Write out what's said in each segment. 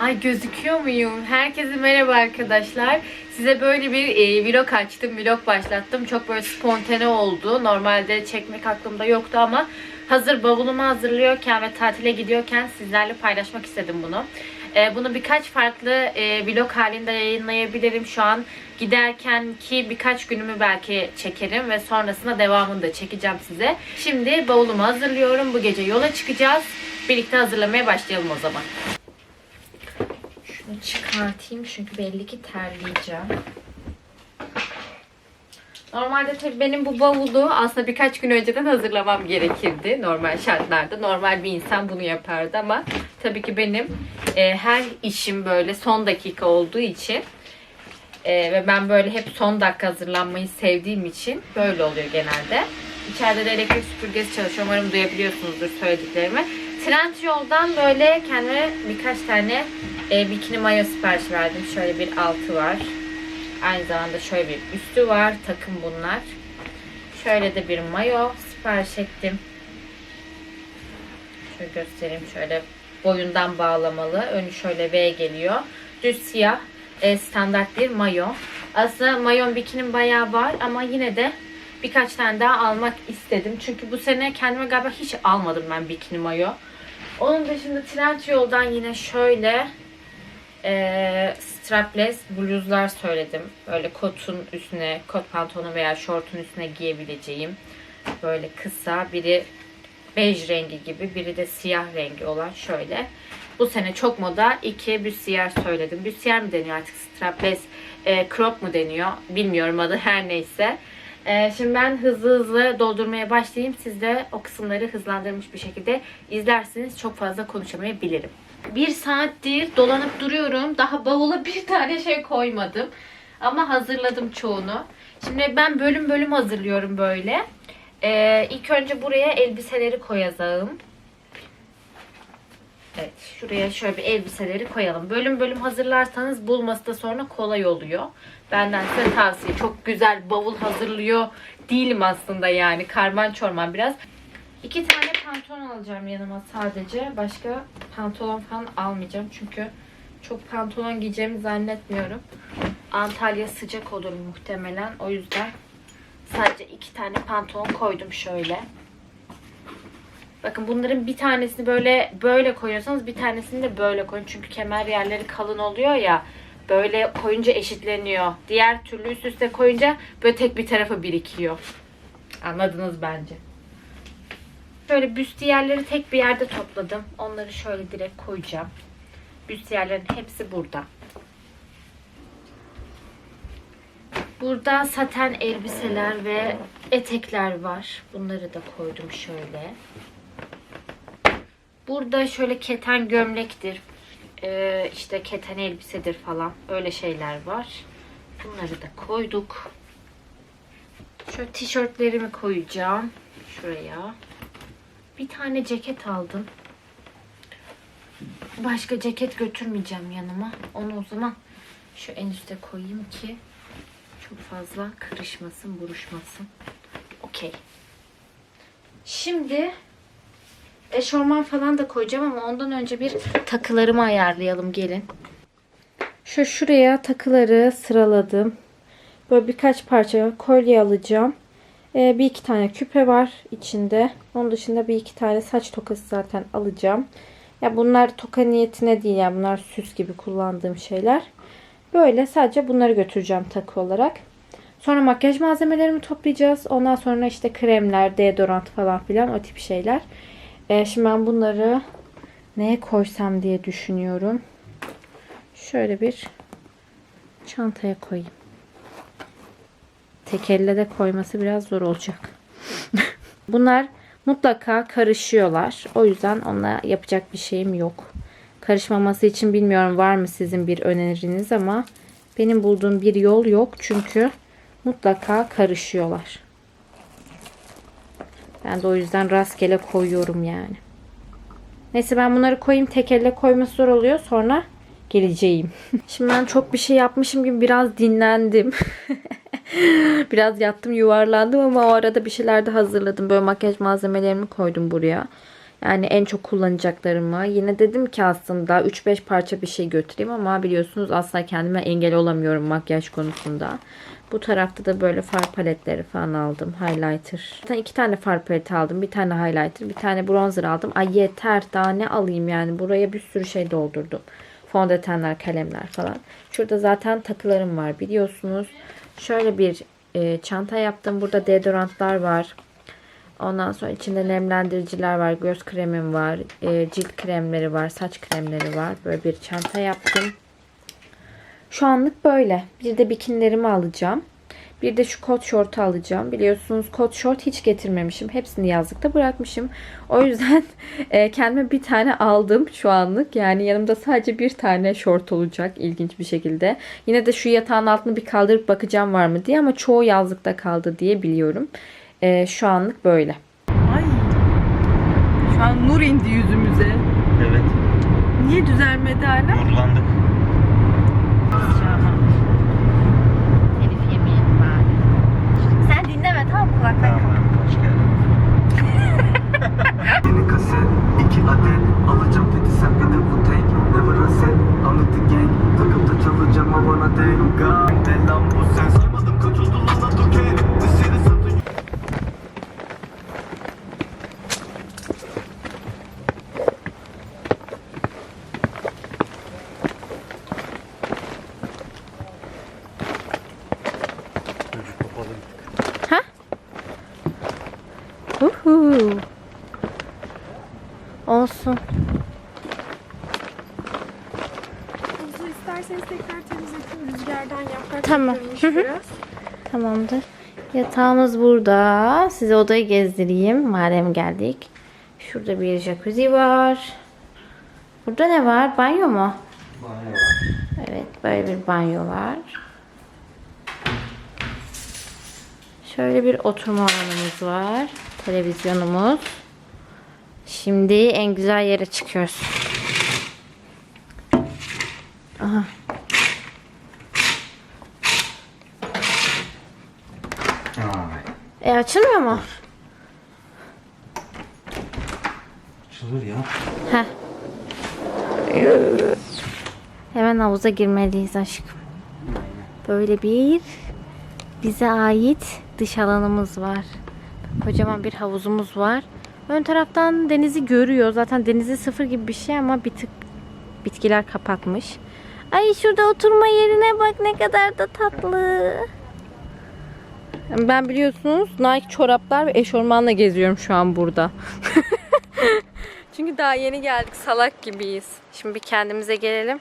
Ay gözüküyor muyum? Herkese merhaba arkadaşlar. Size böyle bir e, vlog açtım, vlog başlattım. Çok böyle spontane oldu. Normalde çekmek aklımda yoktu ama hazır bavulumu hazırlıyorken ve tatile gidiyorken sizlerle paylaşmak istedim bunu. E, bunu birkaç farklı e, vlog halinde yayınlayabilirim. Şu an giderken ki birkaç günümü belki çekerim ve sonrasında devamını da çekeceğim size. Şimdi bavulumu hazırlıyorum. Bu gece yola çıkacağız. Birlikte hazırlamaya başlayalım o zaman. Şunu çıkartayım çünkü belli ki terleyeceğim. Normalde tabii benim bu bavulu aslında birkaç gün önceden hazırlamam gerekirdi normal şartlarda. Normal bir insan bunu yapardı ama tabii ki benim e, her işim böyle son dakika olduğu için e, ve ben böyle hep son dakika hazırlanmayı sevdiğim için böyle oluyor genelde. İçeride de elektrik süpürgesi çalışıyor. Umarım duyabiliyorsunuzdur söylediklerimi. Trendyol'dan böyle kendime birkaç tane e, bikini mayo sipariş verdim. Şöyle bir altı var. Aynı zamanda şöyle bir üstü var. Takım bunlar. Şöyle de bir mayo sipariş ettim. Şöyle göstereyim. Şöyle boyundan bağlamalı. Önü şöyle V geliyor. Düz siyah e, standart bir mayo. Aslında mayon bikinim bayağı var ama yine de birkaç tane daha almak istedim. Çünkü bu sene kendime galiba hiç almadım ben bikini mayo. Onun dışında Trendyol'dan yine şöyle e, strapless bluzlar söyledim. Böyle kotun üstüne, kot pantolonu veya şortun üstüne giyebileceğim. Böyle kısa, biri bej rengi gibi, biri de siyah rengi olan şöyle. Bu sene çok moda iki büstiyer söyledim. Büstiyer mi deniyor artık strapless, e, crop mu deniyor bilmiyorum adı her neyse. E, şimdi ben hızlı hızlı doldurmaya başlayayım. Siz de o kısımları hızlandırmış bir şekilde izlersiniz. Çok fazla konuşamayabilirim. Bir saattir dolanıp duruyorum. Daha bavula bir tane şey koymadım. Ama hazırladım çoğunu. Şimdi ben bölüm bölüm hazırlıyorum böyle. Ee, ilk önce buraya elbiseleri koyacağım. Evet şuraya şöyle bir elbiseleri koyalım. Bölüm bölüm hazırlarsanız bulması da sonra kolay oluyor. Benden size tavsiye. Çok güzel bavul hazırlıyor değilim aslında yani. Karman çorman biraz. İki tane pantolon alacağım yanıma sadece. Başka pantolon falan almayacağım. Çünkü çok pantolon giyeceğimi zannetmiyorum. Antalya sıcak olur muhtemelen. O yüzden sadece iki tane pantolon koydum şöyle. Bakın bunların bir tanesini böyle böyle koyuyorsanız bir tanesini de böyle koyun. Çünkü kemer yerleri kalın oluyor ya. Böyle koyunca eşitleniyor. Diğer türlü üst üste koyunca böyle tek bir tarafa birikiyor. Anladınız bence. Şöyle büstiyerleri tek bir yerde topladım. Onları şöyle direkt koyacağım. Büstiyerlerin hepsi burada. Burada saten elbiseler ve etekler var. Bunları da koydum şöyle. Burada şöyle keten gömlektir. Ee, işte keten elbisedir falan. Öyle şeyler var. Bunları da koyduk. Şöyle tişörtlerimi koyacağım. Şuraya. Bir tane ceket aldım. Başka ceket götürmeyeceğim yanıma. Onu o zaman şu en üste koyayım ki çok fazla kırışmasın, buruşmasın. Okey. Şimdi eşorman falan da koyacağım ama ondan önce bir takılarımı ayarlayalım gelin. Şu şuraya takıları sıraladım. Böyle birkaç parça kolye alacağım. Ee, bir iki tane küpe var içinde. Onun dışında bir iki tane saç tokası zaten alacağım. Ya bunlar toka niyetine değil yani bunlar süs gibi kullandığım şeyler. Böyle sadece bunları götüreceğim takı olarak. Sonra makyaj malzemelerimi toplayacağız. Ondan sonra işte kremler, deodorant falan filan o tip şeyler. Ee, şimdi ben bunları neye koysam diye düşünüyorum. Şöyle bir çantaya koyayım. Tek elle de koyması biraz zor olacak. Bunlar mutlaka karışıyorlar. O yüzden onunla yapacak bir şeyim yok. Karışmaması için bilmiyorum var mı sizin bir öneriniz ama benim bulduğum bir yol yok. Çünkü mutlaka karışıyorlar. Ben de o yüzden rastgele koyuyorum yani. Neyse ben bunları koyayım. Tek elle koyması zor oluyor. Sonra geleceğim. Şimdi ben çok bir şey yapmışım gibi biraz dinlendim. biraz yattım yuvarlandım ama o arada bir şeyler de hazırladım. Böyle makyaj malzemelerimi koydum buraya. Yani en çok kullanacaklarımı. Yine dedim ki aslında 3-5 parça bir şey götüreyim ama biliyorsunuz asla kendime engel olamıyorum makyaj konusunda. Bu tarafta da böyle far paletleri falan aldım. Highlighter. Zaten iki tane far paleti aldım. Bir tane highlighter, bir tane bronzer aldım. Ay yeter daha ne alayım yani. Buraya bir sürü şey doldurdum. Fondötenler, kalemler falan. Şurada zaten takılarım var biliyorsunuz. Şöyle bir e, çanta yaptım. Burada deodorantlar var. Ondan sonra içinde nemlendiriciler var. Göz kremim var. e, cilt kremleri var. Saç kremleri var. Böyle bir çanta yaptım. Şu anlık böyle. Bir de bikinilerimi alacağım. Bir de şu kot şortu alacağım. Biliyorsunuz kot şort hiç getirmemişim. Hepsini yazlıkta bırakmışım. O yüzden e, kendime bir tane aldım şu anlık. Yani yanımda sadece bir tane şort olacak ilginç bir şekilde. Yine de şu yatağın altını bir kaldırıp bakacağım var mı diye ama çoğu yazlıkta kaldı diye biliyorum. E, şu anlık böyle. Ay. Şu an nur indi yüzümüze. Evet. Niye düzelmedi hala? Nurlandık. Herif dinleme tamam. Hoş geldin. Yeni kaset, iki adet Alacağım peti sen bir de bu tek Never a set, the gang Takıp da çalacağım havana denk Ne lan bu sen Uhu. Olsun. Havuzu isterseniz tekrar temizletin rüzgardan yaprak Tamam. dökülmüş Hı hı. biraz. Tamamdır. Yatağımız burada. Size odayı gezdireyim. Madem geldik. Şurada bir jacuzzi var. Burada ne var? Banyo mu? Evet, böyle bir banyo var. Şöyle bir oturma alanımız var. Televizyonumuz. Şimdi en güzel yere çıkıyoruz. Aha. E açılmıyor mu? Açılır ya. Heh. Hemen havuza girmeliyiz aşkım. Böyle bir bize ait dış alanımız var. Kocaman bir havuzumuz var. Ön taraftan denizi görüyor. Zaten denizi sıfır gibi bir şey ama bir tık bitkiler kapatmış. Ay şurada oturma yerine bak ne kadar da tatlı. Ben biliyorsunuz Nike çoraplar ve eşormanla geziyorum şu an burada. Çünkü daha yeni geldik salak gibiyiz. Şimdi bir kendimize gelelim.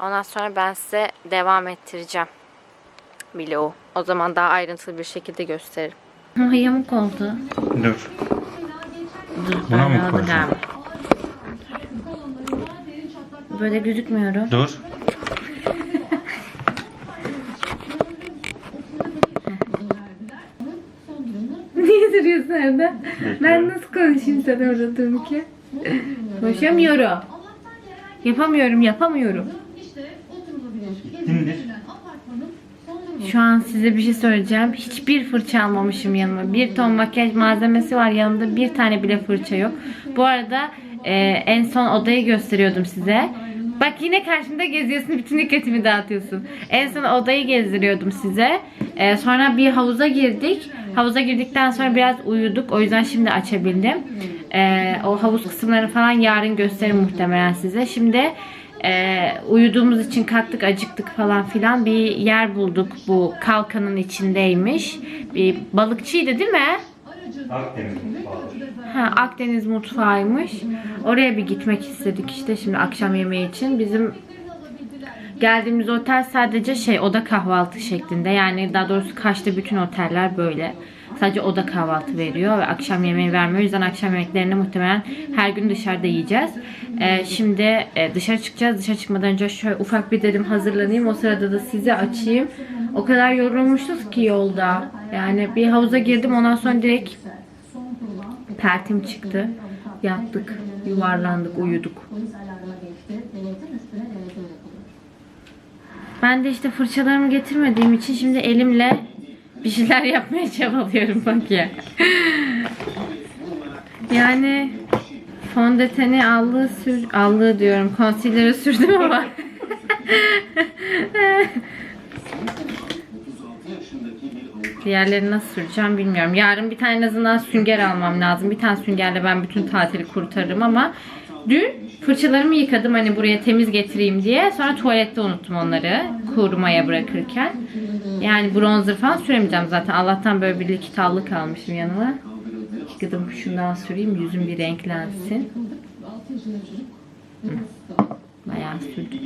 Ondan sonra ben size devam ettireceğim. Vlogu. O zaman daha ayrıntılı bir şekilde gösteririm. Ama yamuk oldu. Dur. Dur, Buna mı aldım galiba. Böyle gözükmüyorum. Dur. Niye duruyorsun orada? Ben nasıl konuşayım sen orada dururken? Konuşamıyorum. Yapamıyorum, yapamıyorum. İndir. Şu an size bir şey söyleyeceğim. Hiçbir fırça almamışım yanıma. Bir ton makyaj malzemesi var yanımda. Bir tane bile fırça yok. Bu arada e, en son odayı gösteriyordum size. Bak yine karşımda geziyorsun. Bütün dikkatimi dağıtıyorsun. En son odayı gezdiriyordum size. E, sonra bir havuza girdik. Havuza girdikten sonra biraz uyuduk. O yüzden şimdi açabildim. E, o havuz kısımlarını falan yarın gösteririm muhtemelen size. Şimdi ee, uyuduğumuz için kalktık acıktık falan filan. Bir yer bulduk bu kalkanın içindeymiş. Bir balıkçıydı değil mi? Akdeniz mutfağı. Ha, Akdeniz mutfağıymış. Oraya bir gitmek istedik işte şimdi akşam yemeği için. Bizim geldiğimiz otel sadece şey oda kahvaltı şeklinde. Yani daha doğrusu Kaş'ta bütün oteller böyle sadece oda kahvaltı veriyor ve akşam yemeği vermiyor. O yüzden akşam yemeklerini muhtemelen her gün dışarıda yiyeceğiz. Ee, şimdi e, dışarı çıkacağız. Dışarı çıkmadan önce şöyle ufak bir dedim hazırlanayım. O sırada da sizi açayım. O kadar yorulmuşuz ki yolda. Yani bir havuza girdim ondan sonra direkt pertim çıktı. Yattık, yuvarlandık, uyuduk. Ben de işte fırçalarımı getirmediğim için şimdi elimle bir şeyler yapmaya çabalıyorum bak ya. Yani fondöteni allığı sür allığı diyorum. Concealer'ı sürdüm ama. Diğerlerini nasıl süreceğim bilmiyorum. Yarın bir tane en azından sünger almam lazım. Bir tane süngerle ben bütün tatili kurtarırım ama dün fırçalarımı yıkadım hani buraya temiz getireyim diye. Sonra tuvalette unuttum onları kurumaya bırakırken. Yani bronzer falan süremeyeceğim zaten. Allah'tan böyle bir likit allık almışım yanıma. Yıkadım şundan süreyim yüzüm bir renklensin. Hı. Bayağı sürdüm.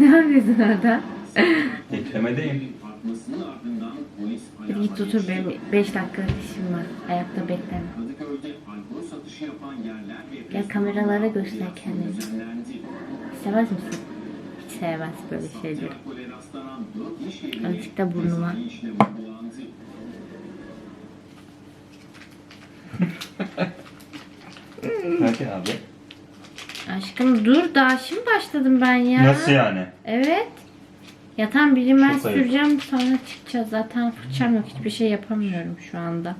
ne yapıyorsun orada? Eklemedeyim. Hadi git otur benim 5 dakika işim var. Ayakta bekleme. Gel kameralara göster kendini. İstemez misin? Hiç sevmez böyle şeyleri. Azıcık da burnuma. Hadi abi. Aşkım dur daha şimdi başladım ben ya. Nasıl yani? Evet. Yatan birini ben Çok ayıp. süreceğim sonra çıkacağız. Zaten fırçam yok. Hiçbir şey yapamıyorum şu anda.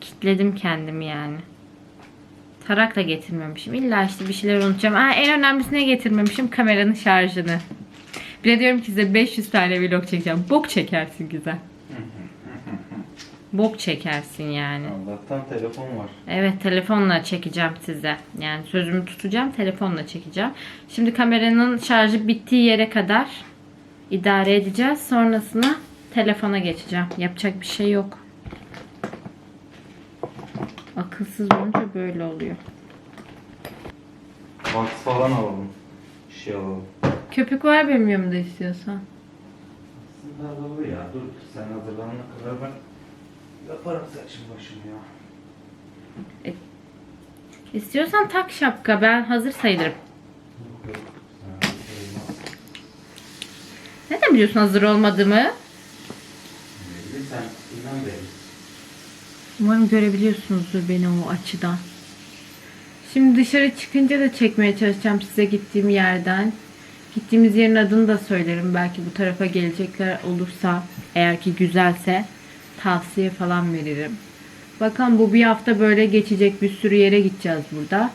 Kitledim kendimi yani. Tarak da getirmemişim. İlla işte bir şeyler unutacağım. Aa, en önemlisine getirmemişim kameranın şarjını. Bir de diyorum ki size 500 tane vlog çekeceğim. Bok çekersin güzel. Bok çekersin yani. Allah'tan telefon var. Evet telefonla çekeceğim size. Yani sözümü tutacağım telefonla çekeceğim. Şimdi kameranın şarjı bittiği yere kadar idare edeceğiz. Sonrasında telefona geçeceğim. Yapacak bir şey yok. Akılsız olunca böyle oluyor. Box falan alalım. Şey alalım. Köpük var benim yanımda istiyorsan. Aslında olur ya. Dur sen hazırlanana kadar ben yaparım saçım başımı ya. İstiyorsan tak şapka. Ben hazır sayılırım. Nereden biliyorsun hazır olmadığımı? Belli, Sen inan verirsin. Umarım görebiliyorsunuzdur beni o açıdan. Şimdi dışarı çıkınca da çekmeye çalışacağım size gittiğim yerden. Gittiğimiz yerin adını da söylerim. Belki bu tarafa gelecekler olursa eğer ki güzelse tavsiye falan veririm. Bakın bu bir hafta böyle geçecek bir sürü yere gideceğiz burada.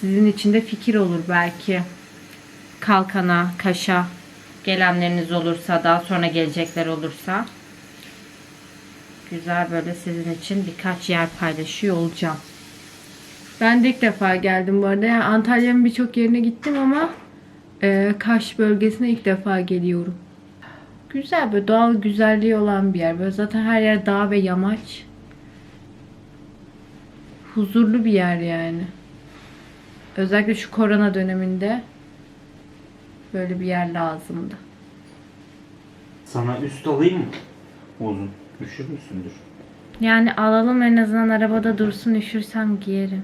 Sizin için de fikir olur belki. Kalkana, Kaş'a gelenleriniz olursa daha sonra gelecekler olursa güzel böyle sizin için birkaç yer paylaşıyor olacağım. Ben de ilk defa geldim bu arada. Yani Antalya'nın birçok yerine gittim ama e, Kaş bölgesine ilk defa geliyorum. Güzel böyle doğal güzelliği olan bir yer. Böyle zaten her yer dağ ve yamaç. Huzurlu bir yer yani. Özellikle şu korona döneminde böyle bir yer lazımdı. Sana üst alayım mı? Uzun. Üşür müsündür? Yani alalım en azından arabada dursun üşürsem giyerim.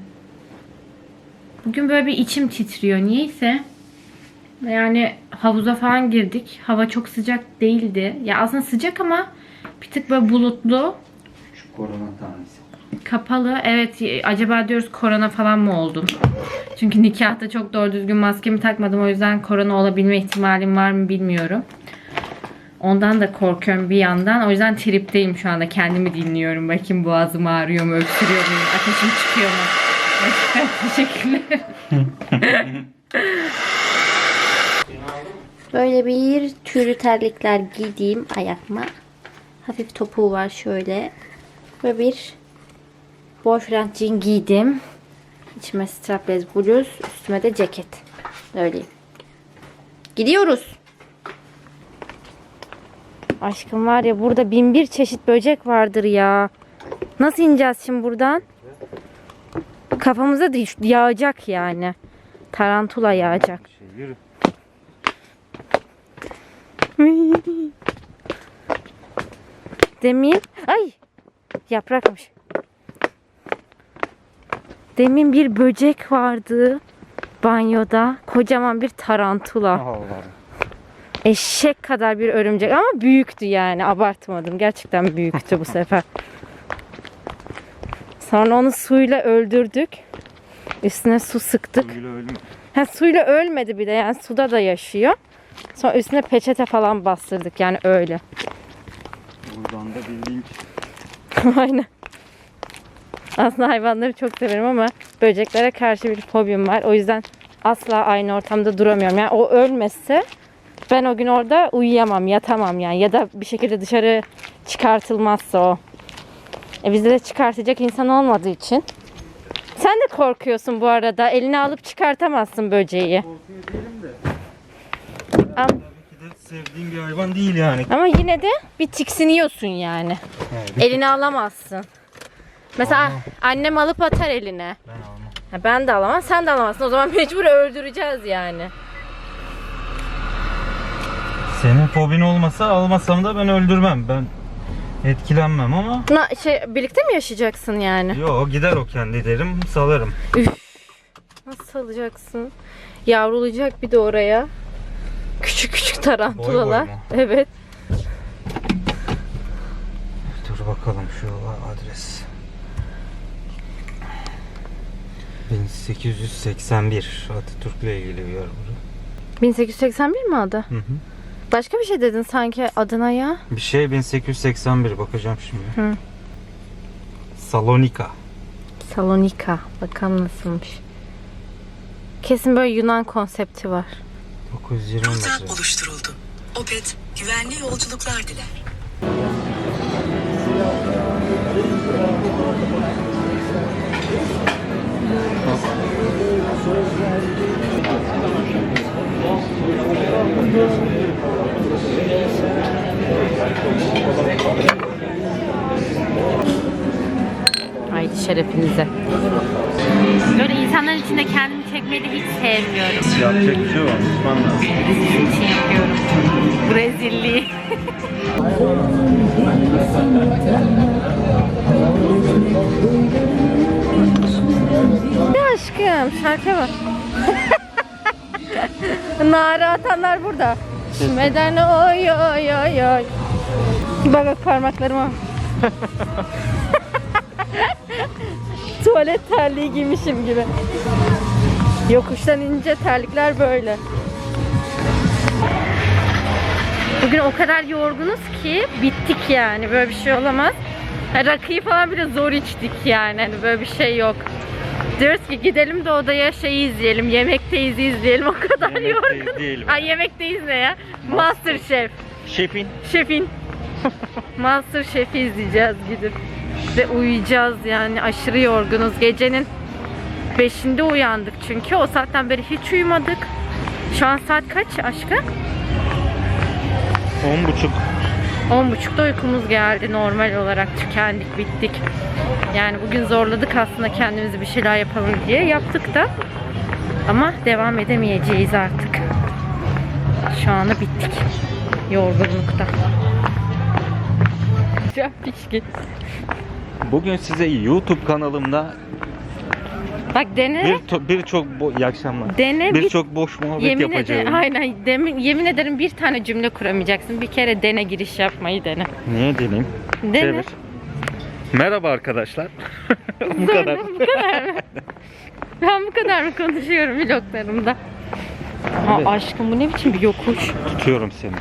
Bugün böyle bir içim titriyor niyeyse. Yani havuza falan girdik. Hava çok sıcak değildi. Ya aslında sıcak ama bir tık böyle bulutlu. Şu korona tanesi. Kapalı. Evet acaba diyoruz korona falan mı oldum? Çünkü nikahta çok doğru düzgün maskemi takmadım. O yüzden korona olabilme ihtimalim var mı bilmiyorum. Ondan da korkuyorum bir yandan. O yüzden tripteyim şu anda. Kendimi dinliyorum. Bakayım boğazım ağrıyor mu, öksürüyor muyum, ateşim çıkıyor mu? Teşekkürler. Böyle bir tüylü terlikler giydiğim ayakma. Hafif topuğu var şöyle. Ve bir boyfriend jean giydim. İçime strapless bluz, üstüme de ceket. Öyleyim. Gidiyoruz. Aşkım var ya burada bin bir çeşit böcek vardır ya. Nasıl ineceğiz şimdi buradan? Kafamıza yağacak yani. Tarantula yağacak. Şey yürü. Demin ay yaprakmış. Demin bir böcek vardı banyoda. Kocaman bir tarantula. Allah'ım. Eşek kadar bir örümcek ama büyüktü yani. Abartmadım. Gerçekten büyüktü bu sefer. Sonra onu suyla öldürdük. Üstüne su sıktık. Öyle ölme. Ha, suyla ölmedi bir de yani suda da yaşıyor. Sonra üstüne peçete falan bastırdık yani öyle. Buradan da bir link. Aynen. Aslında hayvanları çok severim ama böceklere karşı bir fobim var. O yüzden asla aynı ortamda duramıyorum. Yani o ölmezse ben o gün orada uyuyamam, yatamam yani. Ya da bir şekilde dışarı çıkartılmazsa o. E bizde de çıkartacak insan olmadığı için. Sen de korkuyorsun bu arada. Eline alıp çıkartamazsın böceği. Am- Sevdiğim bir hayvan değil yani. Ama yine de bir tiksiniyorsun yani. Eline alamazsın. Mesela annem alıp atar eline. Ben almam. Ha, ben de alamam, sen de alamazsın. O zaman mecbur öldüreceğiz yani. Senin fobin olmasa almasam da ben öldürmem. Ben etkilenmem ama Na, şey birlikte mi yaşayacaksın yani? yo gider o kendi derim salarım. Nasıl salacaksın? Yavrulayacak bir de oraya. Küçük küçük tarantulalar. Boy mu? Evet. Dur bakalım şu adres. 1881 Atatürk'le ilgili bir yer burası. 1881 mi adı? Hı hı. Başka bir şey dedin sanki adına ya. Bir şey 1881 bakacağım şimdi. Hı. Salonika. Salonika. Bakalım nasılmış. Kesin böyle Yunan konsepti var. 920 Rota metre. oluşturuldu. Opet, güvenli yolculuklar diler. Haydi şerefinize. Böyle insanların içinde kendimi çekmeyi de hiç sevmiyorum. Yapacak bir şey var. Tutman lazım. Sizin için yapıyorum. Ya aşkım şarkıya bak. Nara atanlar burada. Meden oy oy oy oy. Bak bak parmaklarıma. Tuvalet terliği giymişim gibi. Yokuştan ince terlikler böyle. Bugün o kadar yorgunuz ki bittik yani böyle bir şey olamaz. Rakıyı falan bile zor içtik yani hani böyle bir şey yok. Diyoruz ki gidelim de odaya şey izleyelim, yemekteyiz izleyelim o kadar Yemekteyiz yorgun. değil. Ay yemekteyiz ne ya? Master Chef. Şefin. Şefin. Master Chef'i izleyeceğiz gidip. Ve uyuyacağız yani aşırı yorgunuz. Gecenin 5'inde uyandık çünkü o saatten beri hiç uyumadık. Şu an saat kaç aşkım? 10.30. 10.30'da uykumuz geldi normal olarak tükendik bittik. Yani bugün zorladık aslında kendimizi bir şeyler yapalım diye yaptık da ama devam edemeyeceğiz artık. Şu anda bittik yorgunlukta. Bugün size YouTube kanalımda Bak dene. bir birçok iyi akşamlar. Dene bir Birçok boş muhabbet yemin yapacağım. ederim, aynen demin, yemin ederim bir tane cümle kuramayacaksın. Bir kere dene giriş yapmayı dene. Niye deneyim? Dene. Çevir. Merhaba arkadaşlar. bu kadar. bu kadar mı? Ben bu kadar mı konuşuyorum vloglarımda? Ha Evet. aşkım bu ne biçim bir yokuş? Tutuyorum seni.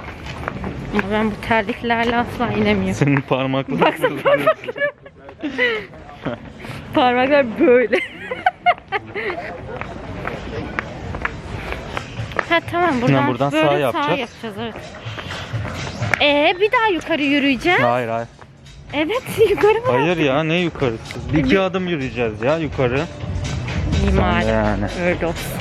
Ben bu terliklerle asla inemiyorum. Senin parmakların. Baksana parmaklarım. Parmaklar böyle. ha tamam buradan, buradan böyle sağ sağ yapacağız. yapacağız evet. Ee bir daha yukarı yürüyeceğiz. hayır hayır. Evet yukarı mı? Hayır ya ne yukarısı? Bir iki adım yürüyeceğiz ya yukarı. İyi madem. yani. Öyle olsun.